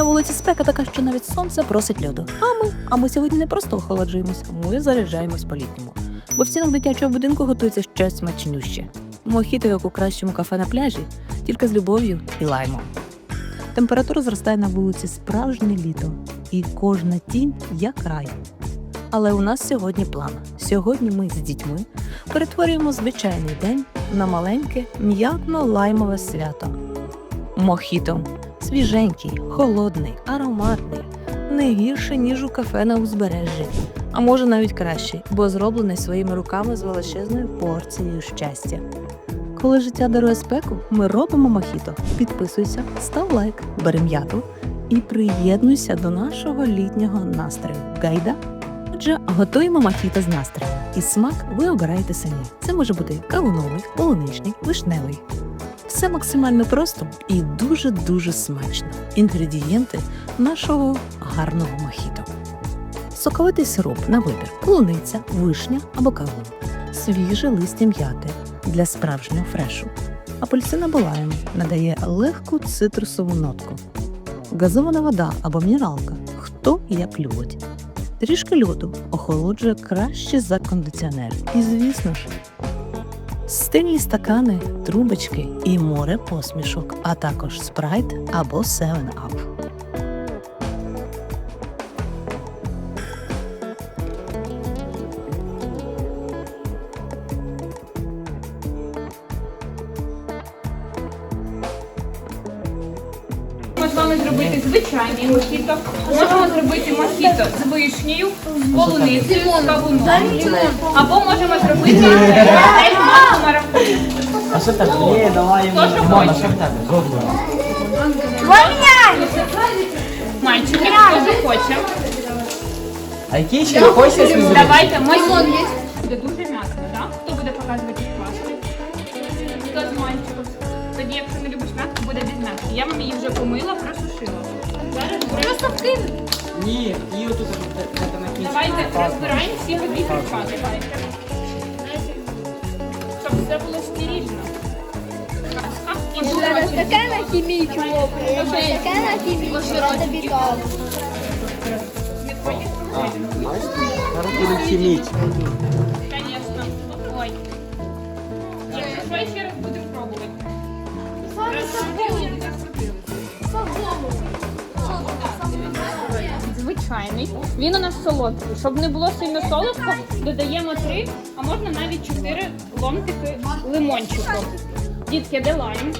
На вулиці спека така, що навіть сонце просить льоду. А ми? А ми сьогодні не просто охолоджуємось, ми заряджаємось по-літньому. Бо в стінах дитячого будинку готується щось смачнюще. Мохіто, як у кращому кафе на пляжі, тільки з любов'ю і лаймом. Температура зростає на вулиці справжнє літо, і кожна тінь як рай. Але у нас сьогодні план. Сьогодні ми з дітьми перетворюємо звичайний день на маленьке м'ятно-лаймове свято. Мохіто свіженький, холодний, ароматний, не гірше, ніж у кафе на узбережжі, а може навіть кращий, бо зроблений своїми руками з величезною порцією щастя. Коли життя дарує спеку, ми робимо мохіто. Підписуйся, став лайк, бери м'яту і приєднуйся до нашого літнього настрою. Гайда! Отже, готуємо мохіто з настроєм. І смак ви обираєте самі. Це може бути кавуновий, полуничний, вишневий. Все максимально просто і дуже-дуже смачно. Інгредієнти нашого гарного мохіто. Соковитий сироп на вибір, полуниця, вишня або кавун, свіже листя м'яти для справжнього фрешу. Апельсин або надає легку цитрусову нотку. Газована вода або мінералка, хто як любить. Трішки льоду охолоджує краще за кондиціонер. І звісно ж, стильні стакани, трубочки і море посмішок, а також спрайт або 7-Up. Ми з вами зробити звичайний мохіто. Можемо зробити мохіто з вишнею, з полуницею, з кавуном. Або можемо зробити. А що так? Ні, давай йому. Хто що Мама, хоче? що в тебе? Жодного. Мальчики, хто захоче. А який ще хочеш свій? Давайте мохіто. Буде дуже м'ясно, так? Хто буде показувати клас? Хто з мальчиків? Тоді, якщо не любиш м'ясо, буде без м'яса. Я вам її вже помила, просушила. Зараз просто вкинути. Ні, і отут де на кінці. Давайте розбираємо всі воді припади. Все було стерильно. Зараз таке на хімічку. таке на хімічку. тобі. Зараз хіміть. Конечно. Ой. Якщо що, ще раз будемо пробувати. Розсудили, розсудили. Звичайний. Він у нас солодкий. Щоб не було сильно солодко, додаємо три, а можна навіть чотири ломтики лимончику. Дітки, де лайм?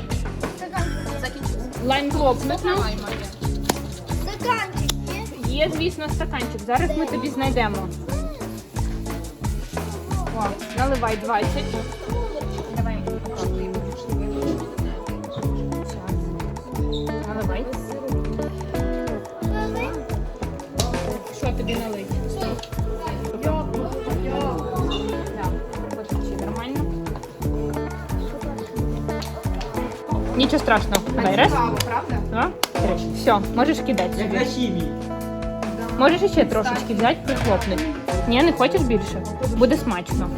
Лайм лопнуть нам. Є, звісно, стаканчик. Зараз ми тобі знайдемо. О, наливай 20. Нормально. Нічого страшного. Давай, раз. Два, три. Все, можеш кидати Як собі. на хімії. Можеш ще трошечки взяти, прихлопнути. Ні, не хочеш більше? Буде смачно.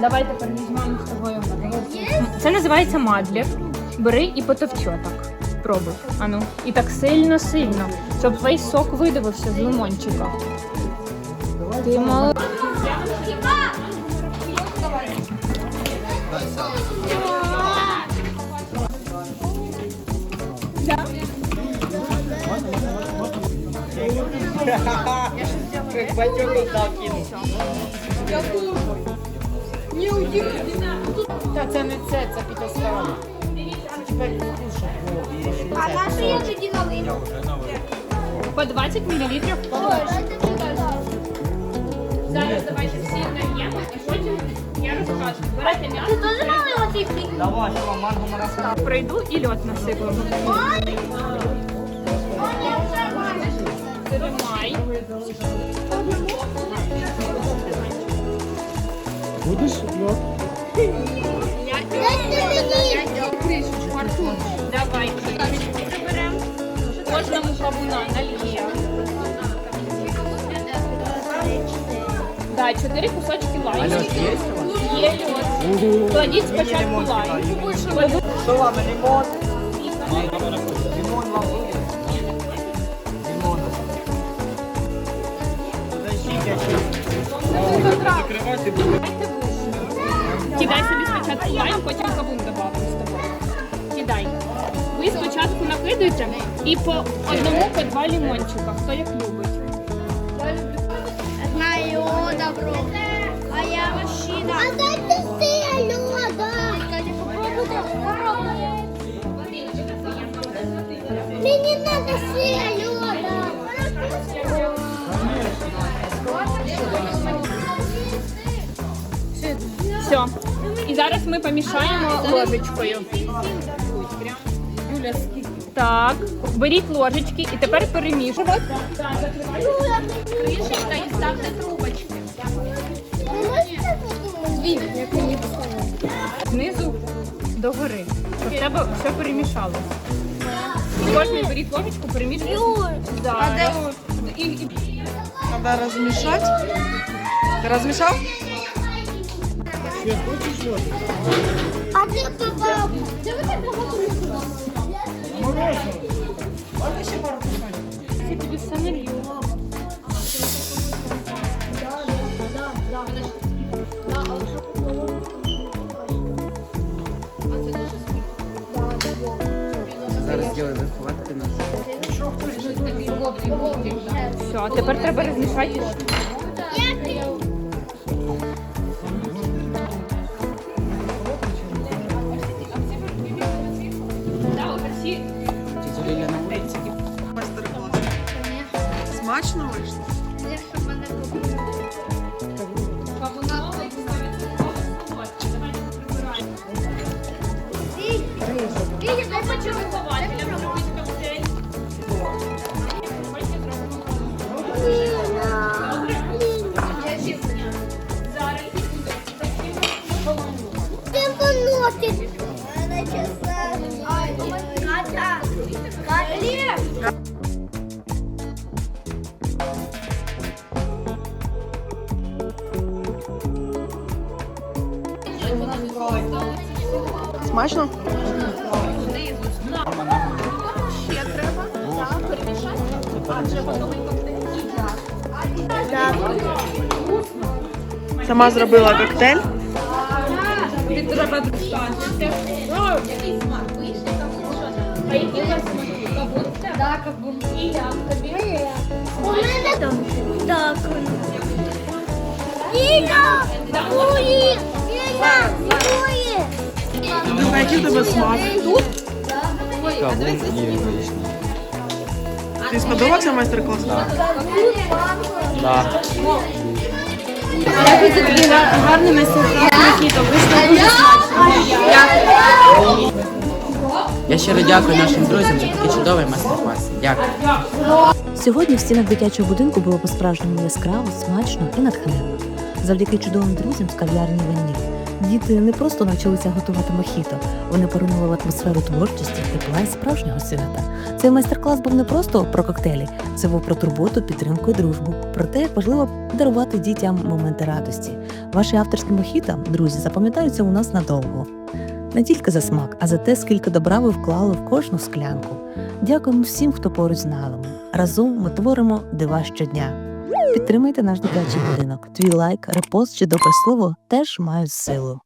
Давай тепер візьмемо з тобою. Це називається мадлер. Бери і потовчоток. Пробуй. Ану. І так сильно-сильно, щоб весь сок видавився з лимончика. Ти батьок так кинув. Та це не це, це підостава. А я тоді? По 20 мл. Зараз давайте всі нальємо, і потім я розкажу. Берете м'ясо. Ти теж хліб? Давай, що вам манго марафон. Прийду і льот. Тримай. Будеш? Ну. Давай кришечку заберемо. Кожному кавуна нальємо. Да, чотири кусочки льот є? Льот. Кладіть спочатку лайм. Що вам, лимон? Лимон вам буде? Скидуйте. І по одному, по два лімончика. Хто як любить. Знаю, добро. А я мужчина. А дайте ти, Льода. Попробуйте, попробуйте. Мені надо си, Льода. Все. І зараз ми помішаємо ложечкою. Так, беріть ложечки і тепер перемішувати. Кришечка і ставте трубочки. Знизу до гори. Щоб в тебе все перемішало. І кожний беріть ложечку, перемішуйте. Зараз. І, і... Надо размешать. Ты размешал? А де папа? Де ви так багато Я тобі все налью. Зараз зробимо виховати нас. Все, тепер треба розмішати. Смачно вийшло? Смачно? Сама зробила коктейль. треба достати. А які у вас кабунця? Так, як тобі? У мене там. Так. Який в тебе смак? Кавун і вишня. Тобі сподобався майстер-клас? Да. Дякую за тобі гарний майстер-клас, Микіто. Вийшло дуже смачно. Я щиро дякую нашим друзям за такий чудовий майстер-клас. Дякую. Сьогодні в стінах дитячого будинку було по-справжньому яскраво, смачно і натхненно. Завдяки чудовим друзям з кав'ярні Ваніль. Діти не просто навчилися готувати мохіто, вони поринували атмосферу творчості, тепла і справжнього свята. Цей майстер-клас був не просто про коктейлі, це був про турботу, підтримку і дружбу, про те, як важливо дарувати дітям моменти радості. Ваші авторські мохіта, друзі, запам'ятаються у нас надовго. Не тільки за смак, а за те, скільки добра ви вклали в кожну склянку. Дякуємо всім, хто поруч з нами. Разом ми творимо дива щодня. Підтримайте наш дитячий будинок. Твій лайк, репост чи добре слово теж мають силу.